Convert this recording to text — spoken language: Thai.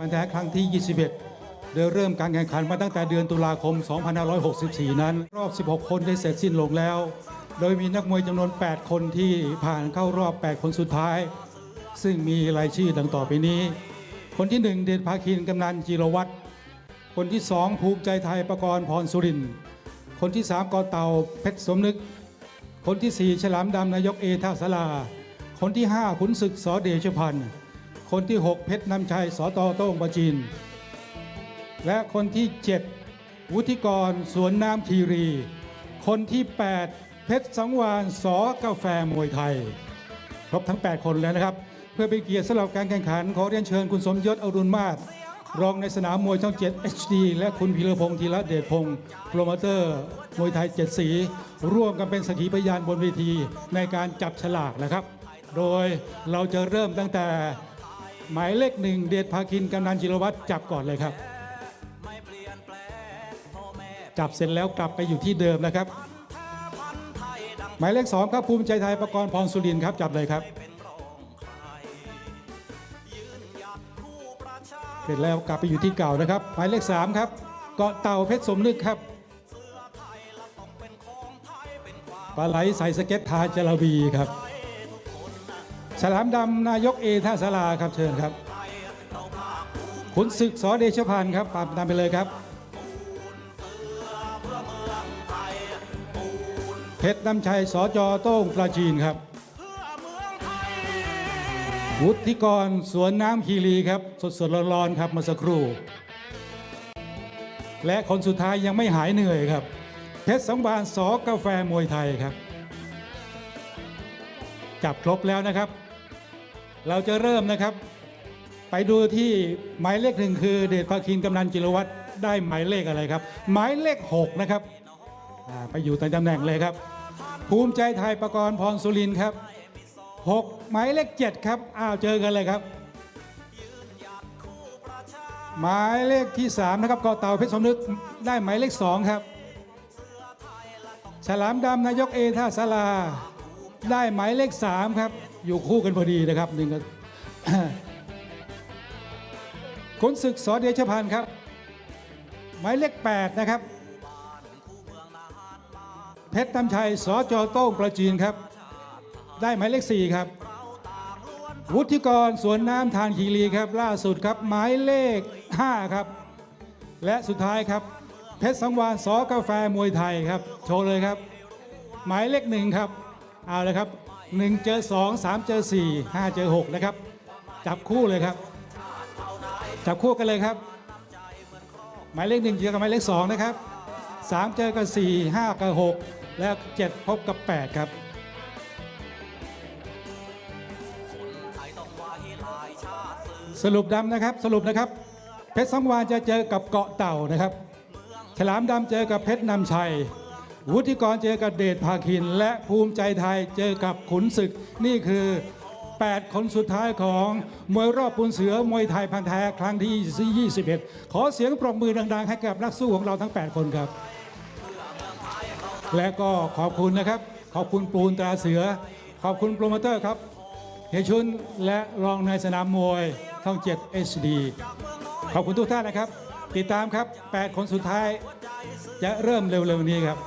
วันแท้ครั้งที่ 21 โดยเริ่มการแข่งขันมาตั้งแต่เดือนตุลาคม 2564 นั้น รอบ 16 คนได้เสร็จสิ้นลงแล้ว โดยมีนักมวยจำนวน 8 คนที่ผ่านเข้ารอบ 8 คนสุดท้าย ซึ่งมีรายชื่อดังต่อไปนี้ คนที่ 1 เดชภาคินกำนันจิรวัตรคนที่ 2 ภูมิใจไทยประกรณ์พรสุริน คนที่ 3กอเต่าเพชรสมนึก คนที่ 4 ฉลามดำนายกเอท่าสลา คนที่ 5 ขุนศึกสอเดชพันธ์ คนที่ 6 เพชรนำชัยสตอโต้งประจีนและคนที่ 7 วุฒิกรสวนน้ำคีรี คนที่ 8 เพชรสังวานสอกาแฟมวยไทย ครบทั้ง 8 คนแล้วนะครับ เพื่อเป็นเกียรติสำหรับการแข่งขัน ขอเรียนเชิญคุณสมยศอรุณมาศรองในสนามมวยช่อง 7 HD และคุณพีรพงษ์ธีระเดชพงศ์โปรโมเตอร์ มวยไทย 7 สี ร่วมกันเป็นสกขีพยานบนเวทีในการจับฉลากนะครับ โดยเราจะเริ่มตั้งแต่ หมายเลขหนึ่งเดชภาคินกำนันจิรวัตรจับก่อนเลยครับ จับเสร็จแล้วกลับไปอยู่ที่เดิมนะครับ หมายเลขสองครับภูมิใจไทยประกรณ์พรสุรินครับจับเลยครับ เสร็จแล้วกลับไปอยู่ที่เก่านะครับ หมายเลขสามครับเกาะเต่าเพชรสมนึกครับปลาไหลใส่สเก็ตทาจระบีครับ ฉลามดำนายกเอท่าสลาครับเชิญครับขุนศึกสอเดชพันธ์ครับตามตามไปเลยครับเพชรน้ำชัยสอจอโต้งปราจีนครับ วุฒิกรสวนน้ำคีรีครับ สดสดร้อนๆครับเมาสักครู่ และคนสุดท้ายยังไม่หายเหนื่อยครับ เพชรสังวานสอกาแฟมวยไทยครับ จับครบแล้วนะครับ เราจะเริ่มนะครับ ไปดูที่หมายเลขหนึ่งคือ เดชภาคินกำนันจิรวัตรได้หมายเลขอะไรครับ หมายเลขหกนะครับอ่าไปอยู่ในตำแหน่งเลยครับ ภูมิใจไทยประกรณ์พรสุรินทร์ครับหกหมายเลขเจ็ดครับอ้าวเจอกันเลยครับ หมายเลขที่สามนะครับกอเต่าเพชรสมนึกได้หมายเลขสองครับ ฉลามดำนายกเอท่าสลา ได้หมายเลขสามครับ อยู่คู่กันพอดีนะครับหนึ่งก็ขนศึกสอเดชพันธ์ครับ หมายเลข8นะครับเพชรน้ำชัยสอจอโต้งประจีนครับ ได้หมายเลข4ครับ วุฒิกรสวนน้ำทานคีรีครับ ล่าสุดครับหมายเลข5ครับ และสุดท้ายครับ เพชรสังวานสอกาแฟมวยไทยครับ โชว์เลยครับ หมายเลขหนึ่งครับ เอาเลยครับ1เจอ2 3 เจอ 4 5 เจอ 6 นะครับ จับคู่เลยครับ จับคู่กันเลยครับ หมายเลขหนึ่งเจอกับหมายเลขสองนะครับสามเจอกับสี่ห้ากับหกแล้วเจ็ดพบกับแปดครับสรุปดำนะครับสรุปนะครับ เพชรสังวานจะเจอกับเกาะเต่านะครับ ฉลามดำเจอกับเพชรนำชัย วุฒิกรเจอกับเดชภาคิน และภูมิใจไทยเจอกับขุนศึก นี่คือ 8 คนสุดท้ายของมวยรอบปูนเสือมวยไทยพันแท้ครั้งที่ 21 ขอเสียงปรบมือดังๆ ให้กับนักสู้ของเราทั้ง 8 คนครับ และก็ขอบคุณนะครับ ขอบคุณปูนตราเสือ ขอบคุณโปรโมเตอร์ครับเฮชุนและรองนายสนามมวยท่อง7 HD ขอบคุณทุกท่านนะครับ ติดตามครับ 8 คนสุดท้ายจะเริ่มเร็วๆนี้ครับ